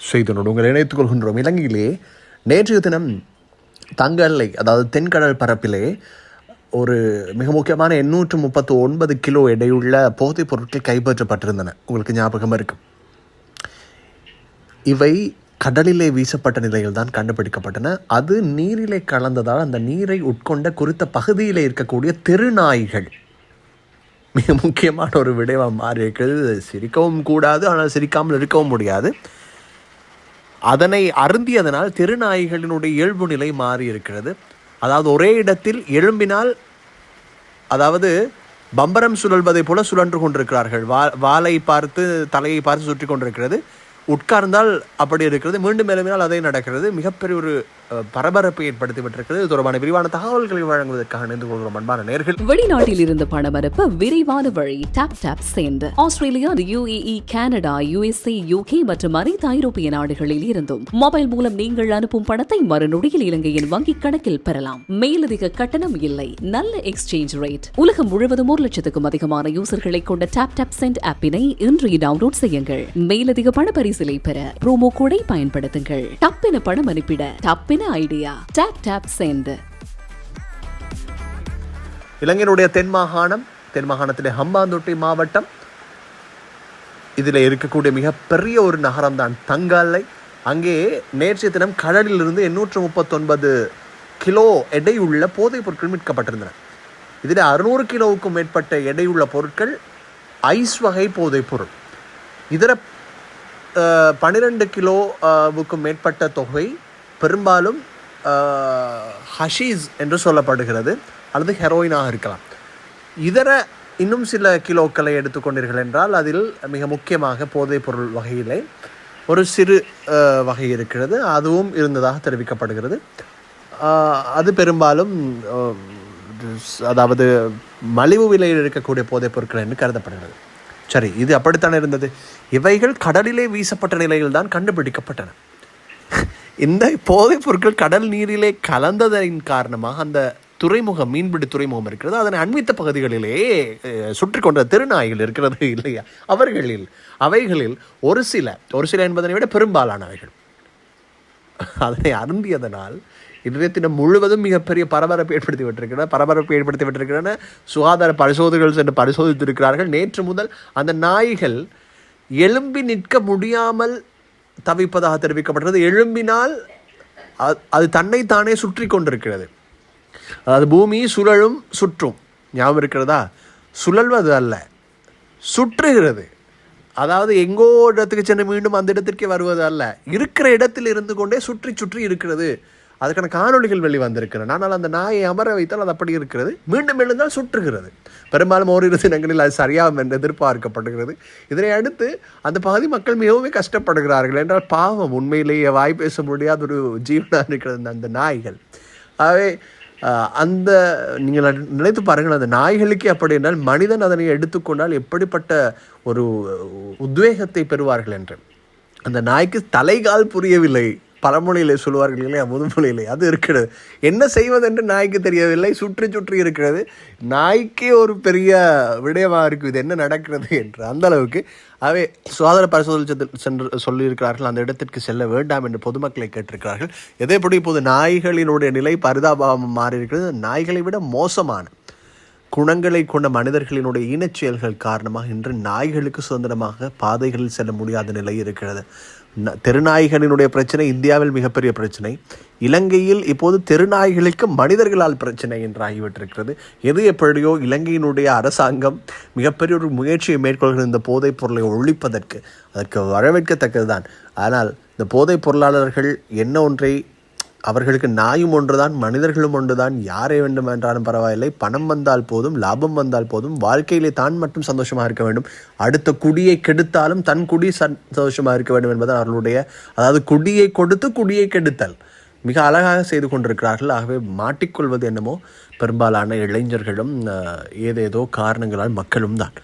செய்தனோடு உங்களை இணைத்துக் கொள்கின்றோம் இலங்கையிலே நேற்றைய தினம் தங்கல்லை அதாவது தென்கடல் பரப்பிலே ஒரு மிக முக்கியமான எண்ணூற்று முப்பத்து ஒன்பது கிலோ எடையுள்ள போதைப் பொருட்கள் கைப்பற்றப்பட்டிருந்தன. உங்களுக்கு ஞாபகம் இருக்கும். இவை கடலிலே வீசப்பட்ட நிலையில் தான் கண்டுபிடிக்கப்பட்டன. அது நீரிலே கலந்ததால் அந்த நீரை உட்கொண்ட குறித்த பகுதியில் இருக்கக்கூடிய தெருநாய்கள். மிக முக்கியமான ஒரு விடயமாக மாறி இருக்கிறது சிரிக்கவும் கூடாது ஆனால் சிரிக்காமல் இருக்கவும் முடியாது. அதனை அருந்தியதனால் திருநாய்களினுடைய இயல்பு நிலை மாறி இருக்கிறது அதாவது ஒரே இடத்தில் எழும்பினால் அதாவது பம்பரம் சுழல்வதை போல சுழன்று கொண்டிருக்கிறார்கள். வா வாலை பார்த்து தலையை பார்த்து சுற்றி கொண்டிருக்கிறது. உட்கார்ந்தால் அப்படி இருக்கிறது மீண்டும் எழுப்பினால் அதே நடக்கிறது. மிகப்பெரிய ஒரு பரபரப்பு பரபரப்பை ஏற்படுத்தி தொடர்பான விரிவான தகவல்களை வழங்குவதற்காக இணைந்து கொள்கிறோம் அன்பான நேர்கள். வெளிநாட்டில் இருந்து பணமரப்ப விரைவான வழி டாப் டாப் சேர்ந்து. Australia UAE Canada USA UK மற்றும் அனைத்து ஐரோப்பிய நாடுகளில் இருந்தும் மொபைல் மூலம் நீங்கள் அனுப்பும் பணத்தை மறுநொடியில் இலங்கையின் வங்கிக் கணக்கில் பெறலாம். மேலதிக கட்டணம் இல்லை. நல்ல எக்ஸ்சேஞ்ச் ரேட் உலகம் முழுவதும் ஒரு லட்சத்துக்கும் அதிகமான யூசர்களை கொண்ட டாப் டாப் சென்ட் ஆப்பினை இன்று டவுன்லோட் செய்யுங்கள். மேலதிக பண பரிசிலை பெற ப்ரோமோ கோடை பயன்படுத்துங்கள். டப்பின பணம் அனுப்பிட டப்பின ஐடியா டாப் டாப் சேர்ந்து இலங்கையினுடைய தென் மாகாணம் தென் மாகாணத்திலே ஹம்பாந்தோட்டை மாவட்டம். இதில் இருக்கக்கூடிய மிகப்பெரிய ஒரு நகரம் தான் தங்காலை. அங்கே நேற்றைய தினம் கடலிலிருந்து எண்ணூற்று முப்பத்தொன்பது கிலோ எடையுள்ள போதைப் பொருட்கள் மீட்கப்பட்டிருந்தன. இதில் அறுநூறு கிலோவுக்கும் மேற்பட்ட எடையுள்ள பொருட்கள் ஐஸ் வகை போதைப் பொருள். இதர பன்னிரெண்டு கிலோவுக்கு மேற்பட்ட தொகை பெரும்பாலும் ஹஷீஸ் என்று சொல்லப்படுகிறது. அல்லது ஹெரோயினாக இருக்கலாம். இதர இன்னும் சில கிலோக்களை எடுத்துக்கொண்டீர்கள் என்றால் அதில் மிக முக்கியமாக போதைப் பொருள் வகையிலே ஒரு சிறு வகை இருக்கிறது. அதுவும் இருந்ததாக தெரிவிக்கப்படுகிறது. அது பெரும்பாலும் அதாவது மலிவு விலையில் இருக்கக்கூடிய போதைப் பொருட்கள் என்று கருதப்படுகிறது. சரி இது அப்படித்தானே இருந்தது? இவைகள் கடலிலே வீசப்பட்ட நிலையில் தான் கண்டுபிடிக்கப்பட்டன. இந்த போதைப் பொருட்கள் கடல் நீரிலே கலந்ததின் காரணமாக அந்த துறைமுகம் மீன்பிடி துறைமுகம் இருக்கிறது. அதனை அண்மித்த பகுதிகளிலே சுற்றி கொண்ட திருநாய்கள் இருக்கிறது இல்லையா? அவர்களில் அவைகளில் ஒரு சில ஒரு சில என்பதனை விட பெரும்பாலானவைகள். அதனை அருந்தியதனால் இன்றைய தினம் முழுவதும் மிகப்பெரிய பரபரப்பு ஏற்படுத்தி விட்டிருக்கிறன பரபரப்பு ஏற்படுத்தி விட்டிருக்கின்றன சுகாதார பரிசோதனைகள் சென்று பரிசோதித்திருக்கிறார்கள். நேற்று முதல் அந்த நாய்கள் எழும்பி நிற்க முடியாமல் தவிப்பதாக தெரிவிக்கப்பட்டது. எழும்பினால் அது தன்னைத்தானே சுற்றி கொண்டிருக்கிறது. அதாவது பூமி சுழலும் சுற்றும். ஞாபகம் இருக்கிறதா? சுழல்வது அல்ல சுற்றுகிறது. அதாவது எங்கோ இடத்துக்கு சென்று மீண்டும் அந்த இடத்திற்கே வருவது அல்ல. இருக்கிற இடத்தில் இருந்து கொண்டே சுற்றி சுற்றி இருக்கிறது. அதுக்கான காணொளிகள் வெளி வந்திருக்கிறேன் ஆனால் அந்த நாயை அமர வைத்தால் அது அப்படி இருக்கிறது. மீண்டும் எழுந்தால் சுற்றுகிறது. பெரும்பாலும் ஓரிரு தினங்களில் அது சரியாகும் என்று எதிர்பார்க்கப்படுகிறது இதனை அடுத்து அந்த பகுதி மக்கள் மிகவும் கஷ்டப்படுகிறார்கள் என்றால் பாவம். உண்மையிலேயே வாய் பேச முடியாத ஒரு ஜீவனாக இருக்கிறது அந்த- அந்த நாய்கள். ஆகவே அந்த நீங்கள் நினைத்து பாருங்கள் அந்த நாய்களுக்கே அப்படி என்றால் மனிதன் அதனை எடுத்துக்கொண்டால் எப்படிப்பட்ட ஒரு உத்வேகத்தை பெறுவார்கள் என்று. அந்த நாய்க்கு தலைகால் புரியவில்லை. பழமொழியிலே சொல்லுவார்கள் இல்லையா? முதுமொழியிலே. அது இருக்கிறது. என்ன செய்வதென்று நாய்க்கு தெரியவில்லை. சுற்றி சுற்றி இருக்கிறது. நாய்க்கே ஒரு பெரிய விடயமாக இருக்குது. இது என்ன நடக்கிறது என்று. அந்த அளவுக்கு அவை சுகாதார பரிசோதனை சென்று- சென்று சொல்லியிருக்கிறார்கள். அந்த இடத்திற்கு செல்ல வேண்டாம் என்று பொதுமக்களை கேட்டிருக்கிறார்கள். எதேபடி இப்போது நாய்களினுடைய நிலை பரிதாபமாக மாறி இருக்கிறது நாய்களை விட மோசமான குணங்களை கொண்ட மனிதர்களினுடைய ஈனச் செயல்கள் காரணமாக இன்று நாய்களுக்கு சுதந்திரமாக பாதைகளில் செல்ல முடியாத நிலை இருக்கிறது. தெருநாய்களினுடைய பிரச்சனை இந்தியாவில் மிகப்பெரிய பிரச்சனை. இலங்கையில் இப்போது தெருநாய்களுக்கு மனிதர்களால் பிரச்சனை என்று ஆகிவிட்டிருக்கிறது. எது எப்படியோ இலங்கையினுடைய அரசாங்கம் மிகப்பெரிய ஒரு முயற்சியை மேற்கொள்கிற இந்த போதைப் பொருளை ஒழிப்பதற்கு அதற்கு வரவேற்கத்தக்கதுதான். ஆனால் இந்த போதைப் பொருளாளர்கள் என்ன ஒன்றை அவர்களுக்கு நாயும் ஒன்றுதான் மனிதர்களும் ஒன்றுதான் யாரை வேண்டும் என்றாலும் பரவாயில்லை. பணம் வந்தால் போதும் லாபம் வந்தால் போதும் வாழ்க்கையிலே தான் மட்டும் சந்தோஷமாக இருக்க வேண்டும். அடுத்த குடியை கெடுத்தாலும் தன் குடி சந்தோஷமாக இருக்க வேண்டும் என்பது அவர்களுடைய அதாவது குடியை கொடுத்து குடியை கெடுத்தல். மிக அழகாக செய்து கொண்டிருக்கிறார்கள். ஆகவே மாட்டிக்கொள்வது என்னமோ பெரும்பாலான இளைஞர்களும் ஏதேதோ காரணங்களால் மக்களும் தான்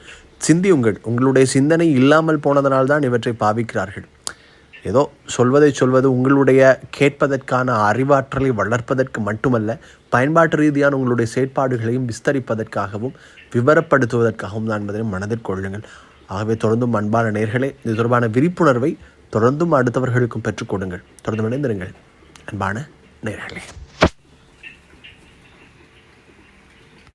சிந்தியுங்கள் உங்களுடைய சிந்தனை இல்லாமல் போனதனால்தான் இவற்றை பாவிக்கிறார்கள். ஏதோ சொல்வதை சொல்வது உங்களுடைய கேட்பதற்கான அறிவாற்றலை வளர்ப்பதற்கு மட்டுமல்ல பயன்பாட்டு ரீதியான உங்களுடைய செயற்பாடுகளையும் விஸ்தரிப்பதற்காகவும் விவரப்படுத்துவதற்காகவும் தான் என்பதை மனதில் கொள்ளுங்கள். ஆகவே தொடர்ந்தும் அன்பான நேர்களே இது தொடர்பான விழிப்புணர்வை தொடர்ந்தும் அடுத்தவர்களுக்கும் பெற்றுக் கொடுங்கள். தொடர்ந்து இணைந்திருங்கள். அன்பான நேர்களே.